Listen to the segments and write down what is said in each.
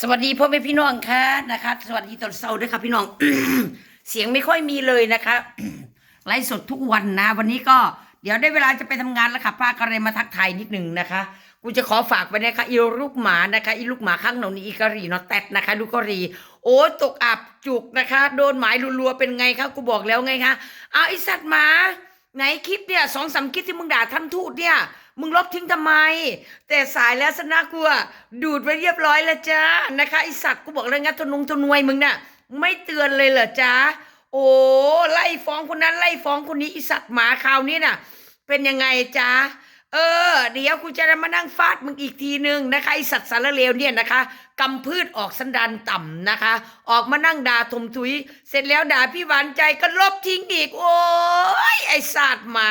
สวัสดีพ่อแม่พี่น้องค่ะนะคะ สวัสดีตอนเช้าด้วยค่ะพี่น้อง เสียงไม่ค่อยมีเลยนะคะไลฟ์สดทุกวันนะ วันนี้ก็เดี๋ยวได้เวลาจะไปทำงานแล้วค่ะป้าก็เลยมาทักทายนิดหนึ่งนะคะกูจะขอฝากไปนะคะอีลูกหมานะคะอีลูกหมาข้างหนนี้อีกรีนาะแตดนะคะลูกกรีโอ้ตกอับจุกนะคะ โดนหมายรัวๆเป็นไงคะกูบอกแล้วไงคะเอาไอสัตว์หมา ไหนคลิปเนี่ยสองสามคลิปที่มึงด่าท่านทูตเนี่ย มึงลบทิ้งทำไม แต่สายแล้วสนะกูอะดูดไปเรียบร้อยแล้วจ้านะคะไอสัตว์กูบอกแล้วงั้นทนุงทนวยมึงน่ะ ไม่เตือนเลยเหรอจ้าโอ้ไล่ฟ้องคนนั้นไล่ฟ้องคนนี้ไอสัตว์หมาคราวนี้น่ะ เป็นยังไงจ้าเออเดี๋ยวกูจะมานั่งฟาดมึงอีกทีนึงนะคะไอสัตว์สารเลวเนี่ยนะคะกำพืชออกสันดานต่ำนะคะ ออกมานั่งด่าถมถุย เสร็จแล้วด่าพี่หวานใจก็ลบทิ้งอีก โอ้ยไอสัตว์หมา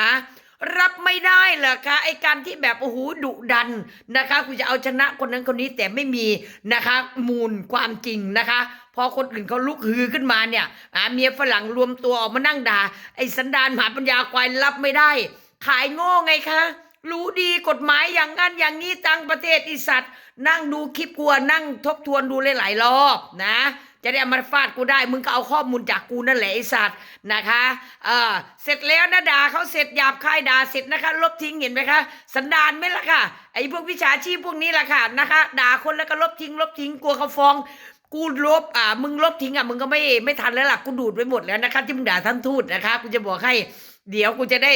รับไม่ได้เหรอคะไอการที่แบบโอ้โหดุดันนะคะกูจะเอาชนะคนนั้นคนนี้แต่ไม่มีนะคะ มูลความจริงนะคะพอคนอื่นเขาลุกฮือขึ้นมาเนี่ยอาเมียฝรั่งรวมตัวออกมานั่งด่า ไอสันดานหมาปัญญาควายรับไม่ได้ ขายโง่ไงคะ รู้ดีกฎหมายอย่างนั้นอย่างนี้ต่างประเทศอีสัตว์นั่งดูคลิปกูอะนั่งทบทวนดูหลายๆรอบนะ จะได้มาฟาดกูได้ มึงก็เอาข้อมูลจากกูนั่นแหละไอสัตว์นะคะเออเสร็จแล้วนะด่าเขาเสร็จหยาบคายด่าเสร็จนะคะ ลบทิ้งเห็นไหมคะ สันดานไหมล่ะค่ะไอพวกวิชาชีพพวกนี้ล่ะค่ะนะคะ ด่าคนแล้วก็ลบทิ้ง ลบทิ้งกลัวเขาฟ้องกูลบอ่ามึงลบทิ้งอะมึงก็ไม่ไม่ทันแล้วล่ะกูดูดไปหมดแล้วนะคะที่มึงด่าท่านทูตนะคะกูจะบอกให้ เดี๋ยวกูจะได้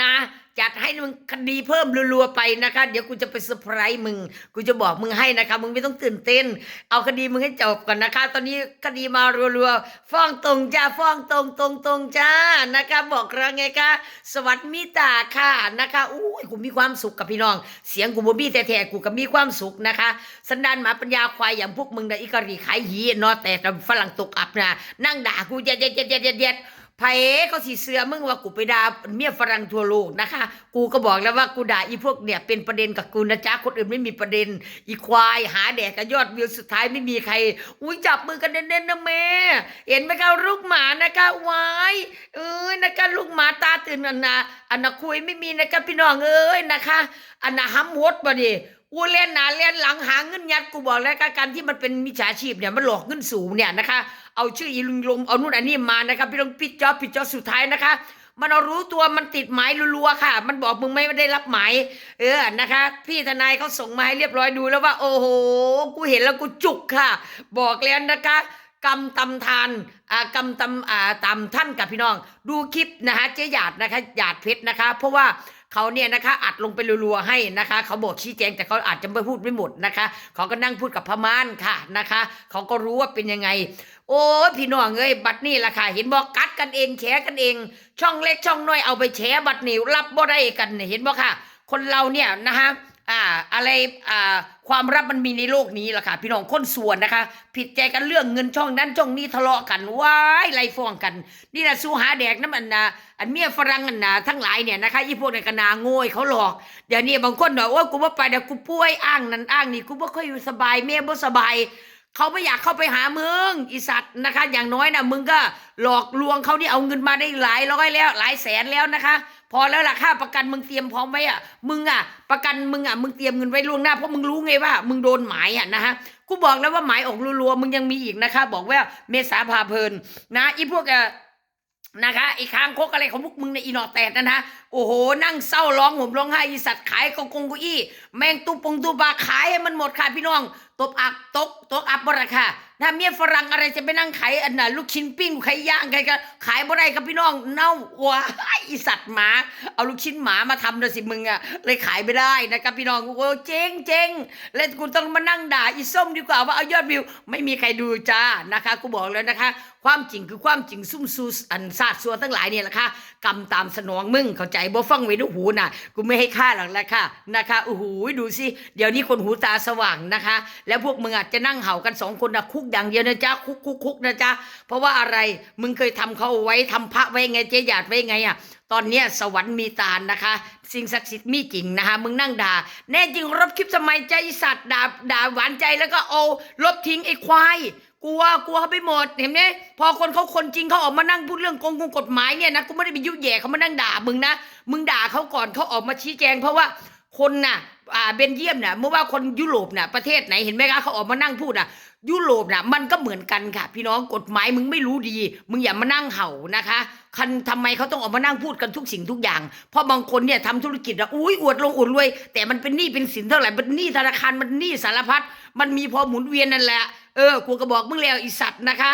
นะจัดให้มึงคดีเพิ่มรัวๆไปนะคะ เดี๋ยวกูจะไปเซอร์ไพรส์มึงกูจะบอกมึงให้นะคะ มึงไม่ต้องตื่นเต้น เอาคดีมึงให้จบก่อนนะคะ ตอนนี้คดีมารัวๆฟ้องตรงจ้าฟ้องตรงตรงตรงจ้านะคะ บอกแล้วไงคะสวัสดีมิตาค่ะนะคะอุ้ยกูมีความสุขกับพี่น้อง เสียงกูบ่มีแต่แท้ๆกูก็มีความสุขนะคะ สันดานหมาปัญญาควายอย่างพวกมึงนะอีกรีขายหีเนาะแต่ฝรั่งตกอับนะนั่งด่ากูเย็ดเย็ดเย็ดเย็ดเย็ด ไผเขาสิเสือมึงว่ากูไปด่าเมียฝรั่งทั่วโลกนะคะ กูก็บอกแล้วว่ากูด่าอีพวกเนี่ยเป็นประเด็นกับกูนะจ๊ะคนอื่นไม่มีประเด็น อีควายหาแดกกับยอดวิวสุดท้ายไม่มีใคร อุ้ยจับมือกันเน้นๆนะแม่เห็นไหมคะลูกหมานะคะวายเอ้ยนะคะลูกหมาตาตื่นอันนะอันนะคุยไม่มีนะคะพี่น้องเอ้ยนะคะ อันนะห้ำวดบ่ดิ กูเล่นหนาเล่นหลังหาเงินยัดกูบอกแล้วการที่มันเป็นมิจฉาชีพเนี่ยมันหลอกเงินสูงเนี่ยนะคะ เอาชื่ออีลุงลมเอานู่นอันนี้มานะคะพี่ต้องปิดจอบปิดจอบสุดท้ายนะคะ มันเอารู้ตัวมันติดหมายรัวๆค่ะ มันบอกมึงไม่ได้รับหมายเออนะคะ พี่ทนายเขาส่งมาให้เรียบร้อยดูแล้วว่า โอ้โหกูเห็นแล้วกูจุกค่ะ บอกแล้วนะคะกำตำทานอ่ากำตำอ่าตำท่านกับพี่น้อง ดูคลิปนะคะเจ๊หยาดนะคะหยาดเพชรนะคะ เพราะว่า เขาเนี่ยนะคะอัดลงไปรัวๆให้นะคะ เขาบอกชี้แจงแต่เขาอาจจะไม่พูดไม่หมดนะคะ เขาก็นั่งพูดกับพม่านค่ะนะคะ เขาก็รู้ว่าเป็นยังไง โอ้พี่น้องเอ้ยบัตรนี่ล่ะค่ะ เห็นบอกกัดกันเองแฉกันเอง ช่องเล็กช่องน้อยเอาไปแฉบัตรหนี้รับบ่ได้กันเห็นบอกค่ะ คนเราเนี่ยนะคะ อ่าอะไรอ่าความรับมันมีในโลกนี้ล่ะค่ะ พี่น้องคนส่วนนะคะ ผิดใจกันเรื่องเงินช่องนั้นช่องนี้ทะเลาะกันว้ายไล่ฟ้องกัน นี่นะสู้หาแดกน้ำมันนะอันเมียฝรั่งอันนะทั้งหลายเนี่ยนะคะอีพวกในกนาโง่ยเขาหลอกเดี๋ยวนี้บางคนบอกว่ากูว่าไปเดี๋ยวกูป่วยอ้างนั้นอ้างนี่กูบ่ค่อยอยู่สบายแม่บ่สบาย เขาไม่อยากเข้าไปหามึงอีสัตว์นะคะ อย่างน้อยนะมึงก็หลอกลวงเขานี่เอาเงินมาได้หลายร้อยแล้ว หลายแสนแล้วนะคะ พอแล้วล่ะค่าประกันมึงเตรียมพร้อมไว้อะมึงอะประกันมึงอะมึงเตรียมเงินไว้ล่วงหน้าเพราะมึงรู้ไงว่า มึงโดนหมายอะนะคะกูบอกแล้วว่าหมายออกรัวๆมึงยังมีอีกนะคะ บอกว่าเมษาพาเพลินนะอีพวกอะ นะคะไอ้คางคกอะไรของพวกมึงในอีนอแตดนะนะโอ้โห นั่งเศร้าร้องห่มร้องไห้อีสัตว์ขายกงกงกุอี้ แมงตุปงตุบาขายให้มันหมดค่ะพี่น้อง ตบอับตกตกอับบ่ได้ค่ะ ถ้าเมียฝรั่งอะไรจะไปนั่งขายอันน่ะลูกชิ้นปิ้งไข่ย่างไงก็ขายบ่ได้ครับพี่น้องเน่าว้ายอีสัตว์หมา เอาลูกชิ้นหมามาทำเลยสิมึงอะเลยขายไม่ได้นะครับพี่น้องโอ้เจ๊งเจ๊งแล้วกูต้องมานั่งด่าอีส้มดีกว่าว่าเอายอดวิว ไม่มีใครดูจ้านะคะกูบอกแล้วนะคะ ความจริงคือความจริงซุ่มซูอันซาดซัวทั้งหลายเนี่ยแหละค่ะกำตามสนองมึงเข้าใจบ่ฟังไว้ดูหูน่ะกูไม่ให้ค่าหรอกแหละค่ะนะคะโอ้โหดูสิเดี๋ยวนี้คนหูตาสว่างนะคะ แล้วพวกมึงอาจจะนั่งเห่ากันสองคนนะคุกอย่างเดียวนะจ๊ะคุกคุกคุกนะจ๊ะเพราะว่าอะไรมึงเคยทำเขาเอาไว้ทำพระไว้ไงเจ๊หยาดไว้ไงอะตอนเนี้ยสวรรค์มีตานะคะ สิ่งศักดิ์สิทธิ์มีจริงนะคะมึงนั่งด่า แน่จริงลบคลิปสมัยใจสัตว์ด่าด่าหวานใจแล้วก็เอาลบทิ้งไอ้ควายกลัวกลัวเขาไปหมดเห็นไหมพอคนเขาคนจริงเขาออกมานั่งพูดเรื่องกงกงกฎหมายเนี่ยนะกูไม่ได้ไปยุ่ยแย่เขามานั่งด่ามึงนะมึงด่าเขาก่อนเขาออกมาชี้แจง เพราะว่าคนน่ะ อ่าเบนเยียมเนี่ยเมื่อว่าคนยุโรปเนี่ยประเทศไหนเห็นไหมคะเขาออกมานั่งพูดอะ ยุโรปน่ะมันก็เหมือนกันค่ะ พี่น้องกฎหมายมึงไม่รู้ดี มึงอย่ามานั่งเห่านะคะคันทำไมเขาต้องออกมานั่งพูดกันทุกสิ่งทุกอย่าง เพราะบางคนเนี่ยทำธุรกิจอะอุ้ยอวดลงอวดรวย แต่มันเป็นหนี้เป็นสินเท่าไหร่มันหนี้ธนาคารมันหนี้สารพัดมันมีพอหมุนเวียนนั่นแหละ เออ กูก็บอกมึงแล้วอีสัตว์นะคะ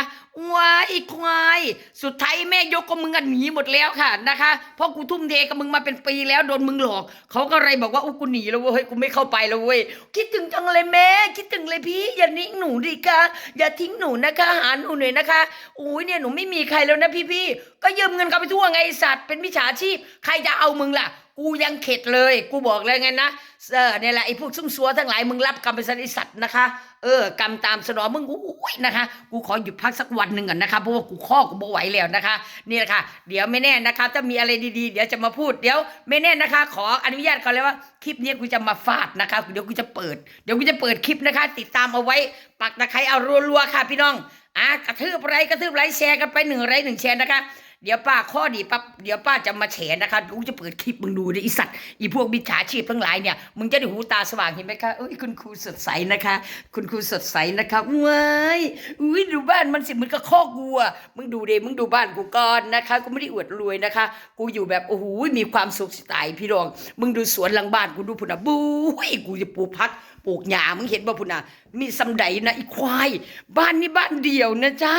ว้ายอีควาย สุดท้ายแม่ยกก็มึงกันหนีหมดแล้วค่ะนะคะ เพราะกูทุ่มเทกับมึงมาเป็นปีแล้วโดนมึงหลอก เขาก็เลยบอกว่าอู้กูหนีแล้วเว้ย กูไม่เข้าไปแล้วเว้ย คิดถึงจังเลยแม่ คิดถึงเลยพี่ อย่านิ่งหนูดิคะอย่าทิ้งหนูนะคะ หาหนูหน่อยนะคะ อุ้ยเนี่ยหนูไม่มีใครแล้วนะพี่พี่ ก็ยืมเงินเขาไปทั่วไงสัตว์ เป็นมิจฉาชีพ ใครจะเอามึงล่ะ กูยังเข็ดเลย กูบอกเลยไงนะ เออเนี่ยแหละไอ้พวกซุ่มซัวทั้งหลายมึงรับกรรมเป็นสัตว์นะคะ เออกรรมตามสนองมึงอุ้ยนะคะ กูขอหยุดพักสักวันหนึ่งก่อนนะคะ เพราะว่ากูข้อกูบ่ไหวแล้วนะคะ นี่แหละค่ะ เดี๋ยวไม่แน่นะคะ ถ้ามีอะไรดีๆ เดี๋ยวจะมาพูด เดี๋ยวไม่แน่นะคะ ขออนุญาตก่อนเลยว่าคลิปนี้กูจะมาฟาดนะคะ เดี๋ยวกูจะเปิด เดี๋ยวกูจะเปิดคลิปนะคะ ติดตามเอาไว้ ปักตะไคร้เอารัวๆค่ะ พี่น้อง อะกระทืบไรกระทืบไรแชร์กันไปหนึ่งไรหนึ่งแชร์นะคะ เดี๋ยวป้าข้อดีปั๊บเดี๋ยวป้าจะมาแฉนะคะกูจะเปิดคลิปมึงดูดิไอสัตว์อีพวกมิจฉาชีพทั้งหลายเนี่ยมึงจะได้หูตาสว่างเห็นไหมคะเอ้ยคุณครูสดใสนะคะ คุณครูสดใสนะคะว้ายอุ้ยดูบ้านมันสิเหมือนกับคอกวัวมึงดูเดมึงดูบ้านกูก่อนนะคะกูไม่ได้อวดรวยนะคะ กูอยู่แบบโอ้โหมีความสุขสไตล์พี่รอง มึงดูสวนหลังบ้านกูดูพุ่นนะบู๊ยกูจะปลูกพักปลูกหญ้ามึงเห็นบ่พุ่นนะมีสำไดนะอีควาย บ้านนี้บ้านเดียวนะจ๊ะ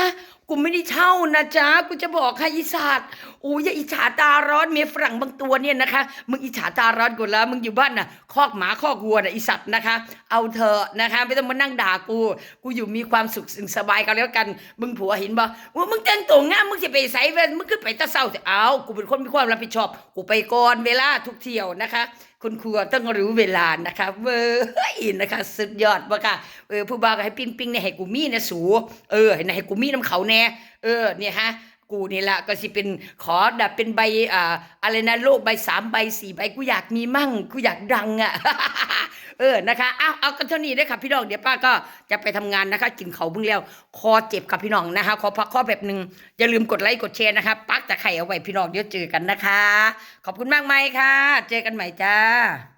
กูไม่ได้เช่านะจ๊ะ กูจะบอกให้อีสัตว์โอ้ยาอิจฉาตาร้อนเมียฝรั่งบางตัวเนี่ยนะคะ มึงอิจฉาตาร้อนกูแล้วมึงอยู่บ้านน่ะ คอกหมาคอกวัวน่ะอีสัตว์นะคะ เอาเถอนะคะ ไม่ต้องมานั่งด่ากู กูอยู่มีความสุขสบายกันแล้วกัน มึงผัวเห็นบ่ว่ามึงแต่งตัวง่ามมึงจะไปใส่แว่นมึงขึ้นไปตะเศร้าเอา กูเป็นคนมีความรับผิดชอบ กูไปก่อนเวลาทุกเที่ยวนะคะ คุณครูต้องรู้เวลานะคะเว้ยนะคะ สุดยอดบ่ค่ะเออผู้บ่าวก็ให้ปิ้งปิ้งเนี่ยให้กูมีนะสูเออในให้กูมีน้ำเขาแน่เออเนี่ยฮะ กูนี่แหละก็สิเป็นขอดับเป็นใบอ่าอะไรนะโลกใบสามใบสี่ใบกูอยากมีมั่งกูอยากดังอะเออนะคะเอาเอากันเท่านี้ได้ค่ะพี่น้องเดี๋ยวป้าก็จะไปทำงานนะคะกินเขาเบึ้งแล้วคอเจ็บค่ะพี่น้องนะคะขอพักข้อแบบหนึ่งอย่าลืมกดไลค์กดแชร์นะคะปักตะไคร่เอาไว้พี่น้องเดี๋ยวเจอกันนะคะ ขอบคุณมากไหมค่ะ เจอกันใหม่จ้า